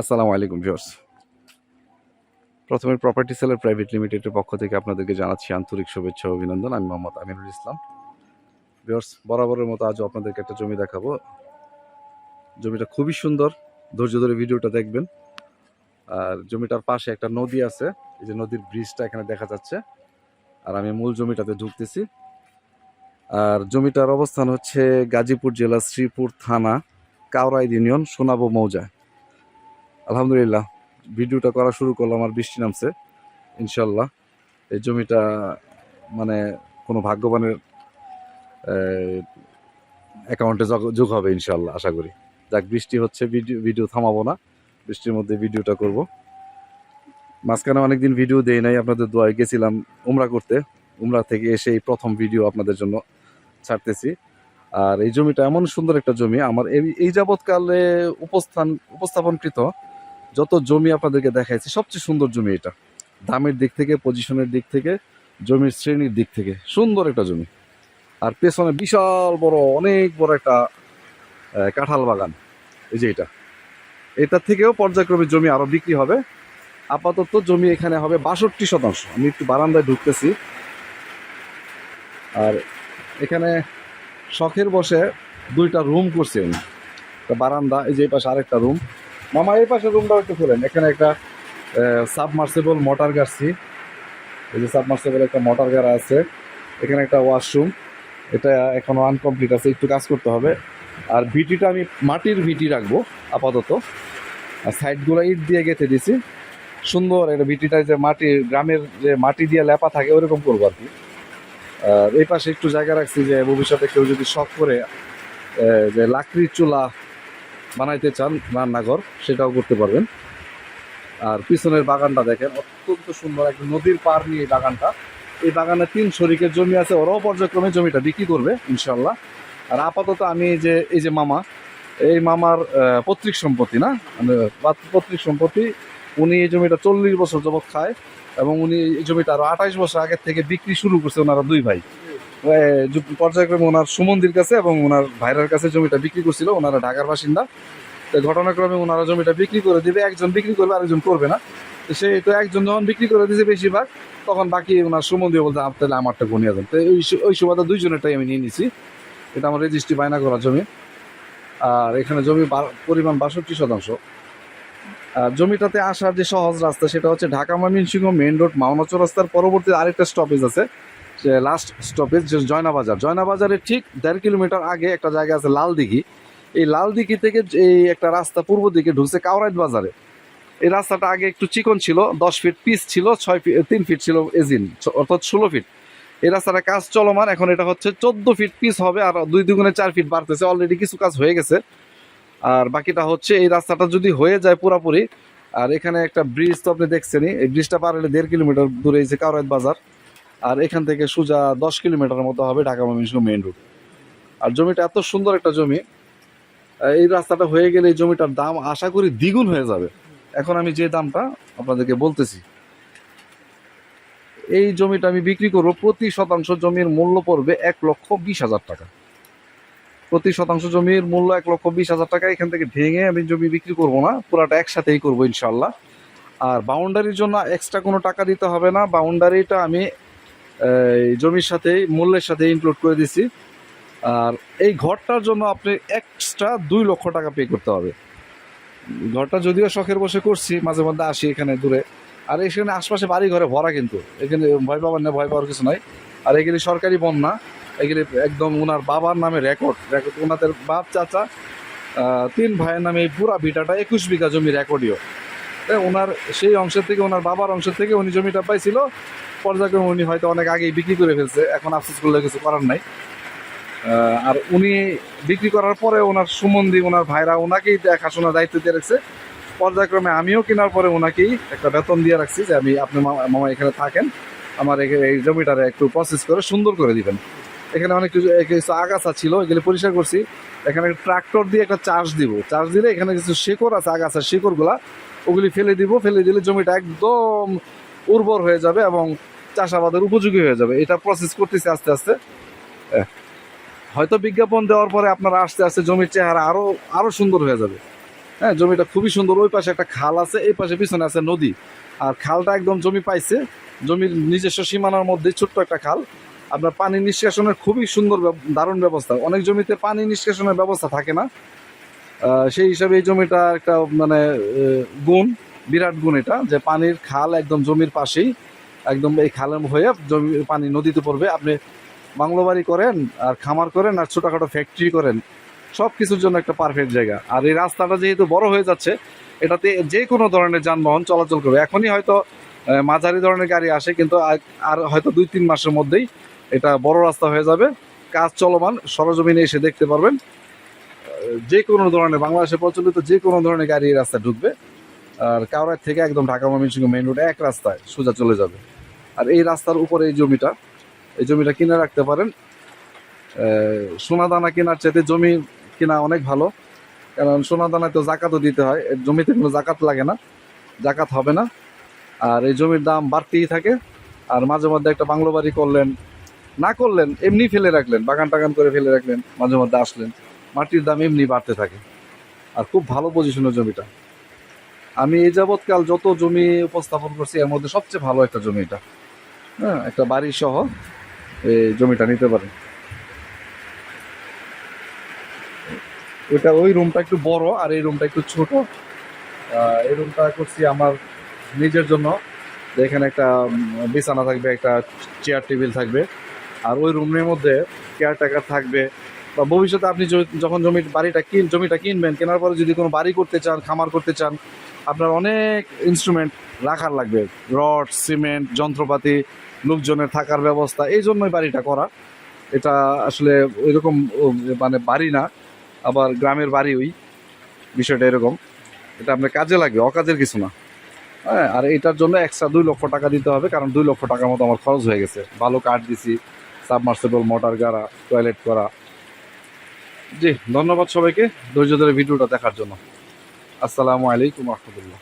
আসসালামু আলাইকুম ভিউয়ার্স প্রথমে প্রপার্টি সেলার প্রাইভেট লিমিটেডের পক্ষ থেকে আপনাদেরকে জানাচ্ছি আন্তরিক শুভেচ্ছা অভিনন্দন। আমি মোহাম্মদ আমিনুল ইসলাম। ভিউয়ার্স বরাবরের মতো আজও আপনাদেরকে একটা জমি দেখাবো। জমিটা খুবই সুন্দর। ধৈর্য ধরে ভিডিওটা দেখবেন। আর জমিটার পাশে একটা নদী আছে। এই যে নদীর ব্রিজটা এখানে দেখা যাচ্ছে। আর আমি মূল জমিটাতে ঢুকতেছি। আর জমিটার অবস্থান হচ্ছে গাজীপুর জেলা শ্রীপুর থানা কাউরাইদ ইউনিয়ন, সোনাবো মৌজা। আলহামদুলিল্লাহ, ভিডিওটা করা শুরু করলাম, আর বৃষ্টি নামছে ইনশাল্লাহ এই জমিটা মানে কোনো ভাগ্যবানের অ্যাকাউন্টে যোগ হবে ইনশাল্লাহ আশা করি। যাক, বৃষ্টি হচ্ছে, ভিডিও ভিডিও থামাবো না, বৃষ্টির মধ্যে ভিডিওটা করব। মাঝখানে অনেকদিন ভিডিও দেই নাই, আপনাদের দোয়ায় গেছিলাম উমরা করতে। উমরা থেকে এসে এই প্রথম ভিডিও আপনাদের জন্য ছাড়তেছি। আর এই জমিটা এমন সুন্দর একটা জমি, আমার এই যাবৎকালে উপস্থান, উপস্থাপনকৃত যত জমি আপনাদেরকে দেখাইছি, সবচেয়ে সুন্দর জমি এটা। দামের দিক থেকে পজিশনের দিক থেকে, জমির শ্রেণির দিক থেকে। সুন্দর একটা জমি। আর পেছনে বিশাল বড়, অনেক বড় একটা কাঁঠাল বাগান। এই যে এটা। এটা থেকেও পর্যায়ক্রমে জমি আরও বিক্রি হবে। আপাতত জমি এখানে হবে বাষট্টি শতাংশ। আমি একটু বারান্দায় ঢুকতেছি। আর এখানে শখের বসে দুইটা রুম করছি আমি। একটা বারান্দা, এই যে পাশে আরেকটা রুম মামা, এই পাশে রুমটাও একটু খোলেন। এখানে একটা সাবমার্সেবল মোটর গাড়ছি। এই যে সাবমার্সেবল একটা মোটর গাড়া আছে। এখানে একটা ওয়াশরুম এটা এখনও আনকমপ্লিট আছে, একটু কাজ করতে হবে। আর ভিটিটা আমি মাটির ভিটি রাখব, আপাতত। আর সাইডগুলো ইট দিয়ে গেঁথে দিছি। সুন্দর, এটা ভিটিটা যে মাটি, গ্রামের যে মাটি দিয়ে লেপা থাকে ওরকম করব আর কি। আর এই পাশে একটু জায়গা রাখছি যে ভবিষ্যতে কেউ যদি শখ করে যে লাকড়ির চুলা বানাইতে চান রান্নাঘর, সেটাও করতে পারবেন। আর পিছনের বাগানটা দেখেন, অত্যন্ত সুন্দর একটা নদীর পার নিয়ে এই বাগানটা। এই বাগানে তিন শরিকের জমি আছে, ওরাও পর্যায়ক্রমে জমিটা বিক্রি করবে ইনশাল্লাহ আর আপাতত আমি যে, এই যে মামা, এই মামার পৈতৃক সম্পত্তি না? মানে পাত- পৈতৃক সম্পত্তি, উনি এই জমিটা চল্লিশ বছর যাবৎ খায় এবং উনি এই জমিটা আরও আঠাইশ বছর আগের থেকে বিক্রি শুরু করছে ওনারা দুই ভাই। পর্যায়ক্রমে ওনার সুমন্দির কাছে এবং ওনার ভাইরার কাছে জমিটা বিক্রি করছিল, ওনারা ঢাকার বাসিন্দা। তো ঘটনাক্রমে ওনারা জমিটা বিক্রি করে দিবে, একজন বিক্রি করবে, আরেকজন করবে না। তো সে তো একজন যখন বিক্রি করে দিয়েছে বেশিরভাগ, তখন বাকি ওনার সুমন্দি বলতে "আপ তাহলে আমারটা গনিয়ে দেন। তো ওই ওই সুবাদে দুইজনেরটাই আমি নিয়ে নিছি। এটা আমার রেজিস্ট্রি বায়না করা জমি। আর এখানে জমি পরিমাণ বাষট্টি শতাংশ। আর জমিটাতে আসার যে সহজ রাস্তা সেটা হচ্ছে ঢাকা ময়মনসিংহ মেন রোড মাওনা চৌরাস্তার পরবর্তী আরেকটা স্টপেজ আছে। Last stoppage Joynabazar. জয়নাবাজারের ঠিক দেড় কিলোমিটার আগে একটা জায়গা আছে লাল দিঘি এই লাল দিঘি থেকে এই একটা রাস্তা পূর্ব দিকে ঢুকছে কাউরাইত বাজারে। এই রাস্তাটা আগে একটু চিকন ছিল, দশ ফিট পিস ছিল, ছয় ফিট তিন ফিট ছিল এজিন অর্থাৎ ষোলো ফিট এই রাস্তাটা কাজ চলমান, এখন এটা হচ্ছে চোদ্দ ফিট পিস হবে, আর দুই দুগুণে চার ফিট বাড়তেছে। অলরেডি কিছু কাজ হয়ে গেছে। আর বাকিটা হচ্ছে এই রাস্তাটা যদি হয়ে যায় পুরাপুরি, আর এখানে একটা ব্রিজ তো আপনি দেখছেনই, এই ব্রিজটা পার হলে দেড় কিলোমিটার দূরে এই যে কাউরাইত বাজার। আর এখান থেকে সোজা দশ কিলোমিটারের মতো হবে ঢাকা ময়মনসিংহ মেইন রোড। আর জমিটা এত সুন্দর একটা জমি এই রাস্তাটা হয়ে গেলে এই জমিটার দাম আশা করি দ্বিগুণ হয়ে যাবে। এখন আমি যে দামটা আপনাদেরকে বলতেছি, এই জমিটা আমি বিক্রি করব প্রতি শতাংশ জমির মূল্য পড়বে এক লক্ষ বিশ হাজার টাকা। প্রতি শতাংশ জমির মূল্য এক লক্ষ বিশ হাজার টাকা, এখান থেকে ভেঙে আমি জমি বিক্রি করব না, পুরাটা একসাথেই করব ইনশাল্লাহ আর বাউন্ডারির জন্য এক্সট্রা কোনো টাকা দিতে হবে না বাউন্ডারিটা আমি জমির সাথেই মূল্যের সাথে ইনক্লুড করে দিছি। আর এই ঘরটার জন্য আপনি এক্সট্রা দুই লক্ষ টাকা পে করতে হবে। ঘরটা যদিও শখের বসে করছি, মাঝে মধ্যে আসি এখানে দূরে। আর এখানে আশপাশে বাড়ি ঘরে ভরা কিন্তু। এখানে ভয় পাবার না, ভয় পাওয়ার কিছু নাই। আর এগুলি সরকারি বন্যা। এগুলি একদম ওনার বাবার নামে রেকর্ড রেকর্ড ওনাদের বাপ, চাচা তিন ভাইয়ের নামে এই পুরা ভিটাটা একুশ বিঘা জমি রেকর্ডীয় ওনার সেই অংশের থেকে, ওনার বাবার অংশের থেকে উনি জমিটা পাইছিল। পর্যায়ক্রমে উনি হয়তো অনেক আগেই বিক্রি করে ফেলছে, এখন আফসোস করলে কিছু করার নাই। আর উনি বিক্রি করার পরে ওনার সুমন্দি, ওনার ভাইরা ওনাকেই দেখাশোনার দায়িত্ব দিয়ে রাখছে। পর্যায়ক্রমে আমিও কেনার পরে ওনাকেই একটা বেতন দিয়ে রাখছি যে আমি আপনি মামা- এখানে থাকেন, আমার এই জমিটারে একটু প্রসেস করে সুন্দর করে দিবেন। এখানে অনেক কিছু কিছু আগাছা ছিল, এগুলো পরিষ্কার করছি। এখানে ট্রাক্টর দিয়ে একটা চার্জ দিব। চার্জ দিলে এখানে কিছু শিকড় আছে, আগাছা শিকড়গুলা। ওগুলি ফেলে দিব, ফেলে দিলে জমিটা একদম উর্বর হয়ে যাবে এবং চাষাবাদের উপযোগী হয়ে যাবে। এটা প্রসেস করতেছি আস্তে আস্তে। হয়তো বিজ্ঞাপন দেওয়ার পরে আপনারা আস্তে আস্তে জমির চেহারা আরও আরও সুন্দর হয়ে যাবে। হ্যাঁ জমিটা খুবই সুন্দর। ওই পাশে একটা খাল আছে, এই পাশে পিছনে আছে নদী। আর খালটা একদম জমি পাইছে। জমির নিজস্ব সীমানার মধ্যে ছোট্ট একটা খাল। আপনার পানি নিষ্কাশনের খুবই সুন্দর দারুণ ব্যবস্থা। অনেক জমিতে পানি নিষ্কাশনের ব্যবস্থা থাকে না। সেই হিসাবে এই জমিটা একটা মানে গুণ, বিরাট গুণ এটা, যে পানির খাল একদম জমির পাশেই, একদম এই খালের হয়ে জমি, পানি নদীতে পড়বে। আপনি বাংলো বাড়ি করেন আর খামার করেন আর ছোটোখাটো ফ্যাক্টরি করেন সব কিছুর জন্য একটা পারফেক্ট জায়গা। আর এই রাস্তাটা যেহেতু বড় হয়ে যাচ্ছে, এটাতে যে কোনো ধরনের যানবাহন চলাচল করবে। এখনই হয়তো মাঝারি ধরনের গাড়ি আসে, কিন্তু আর- হয়তো দুই তিন মাসের মধ্যেই এটা বড় রাস্তা হয়ে যাবে। কাজ চলমান, সরজমিনে এসে দেখতে পারবেন। যে কোনো ধরনের বাংলাদেশে প্রচলিত যে কোনো ধরনের গাড়ি এই রাস্তায় ঢুকবে, আর কাউরার থেকে একদম ঢাকা ময়মনসিংহ মেইন রোড এক রাস্তায় সোজা চলে যাবে। আর এই রাস্তার উপরে এই জমিটা এই জমিটা কিনে রাখতে পারেন। সোনাদানা কেনার চাইতে জমি কেনা অনেক ভালো, কারণ সোনাদানায় তো জাকাতও দিতে হয় জমিতে কোনো জাকাত লাগে না, জাকাত হবে না। আর এই জমির দাম বাড়তেই থাকে, আর মাঝে মধ্যে একটা বাংলো বাড়ি করলেন, না করলেন, এমনি ফেলে রাখলেন, বাগান টাগান করে ফেলে রাখলেন, মাঝে মধ্যে আসলেন। মাটির দাম এমনি বাড়তে থাকে। আর খুব ভালো পজিশনের জমিটা। আমি এই যাবৎকাল যত জমি উপস্থাপন করছি, এর মধ্যে সবচেয়ে ভালো একটা জমি এটা। হ্যাঁ একটা বাড়ি সহ এই জমিটা নিতে পারেন। ওইটা ওই রুমটা একটু বড় আর এই রুমটা একটু ছোট। এই রুমটা করছি আমার নিজের জন্য। এখানে একটা বিছানা থাকবে, একটা চেয়ার টেবিল থাকবে। আর ওই রুমের মধ্যে কেয়ারটেকার থাকবে। বা ভবিষ্যতে আপনি যখন জমি, বাড়িটা কিন জমিটা কিনবেন, কেনার পরে যদি কোনো বাড়ি করতে চান, খামার করতে চান, আপনার অনেক ইনস্ট্রুমেন্ট রাখার লাগবে। রড, সিমেন্ট, যন্ত্রপাতি, লোকজনের থাকার ব্যবস্থা, এই জন্যই বাড়িটা করা। এটা আসলে ওইরকম মানে বাড়ি না, আবার গ্রামের বাড়ি ওই। বিষয়টা এরকম। এটা আপনার কাজে লাগবে, অকাজের কিছু না। হ্যাঁ আর এটার জন্য এক্সট্রা দুই লক্ষ টাকা দিতে হবে, কারণ দুই লক্ষ টাকার মতো আমার খরচ হয়ে গেছে। ভালো কাঠ দিছি সাবমার্সেবল মোটর গাড়া টয়লেট করা। জি ধন্যবাদ সবাইকে ধৈর্য ধরে ভিডিওটা দেখার জন্য। আসসালামু আলাইকুম রহমতুল্লাহ।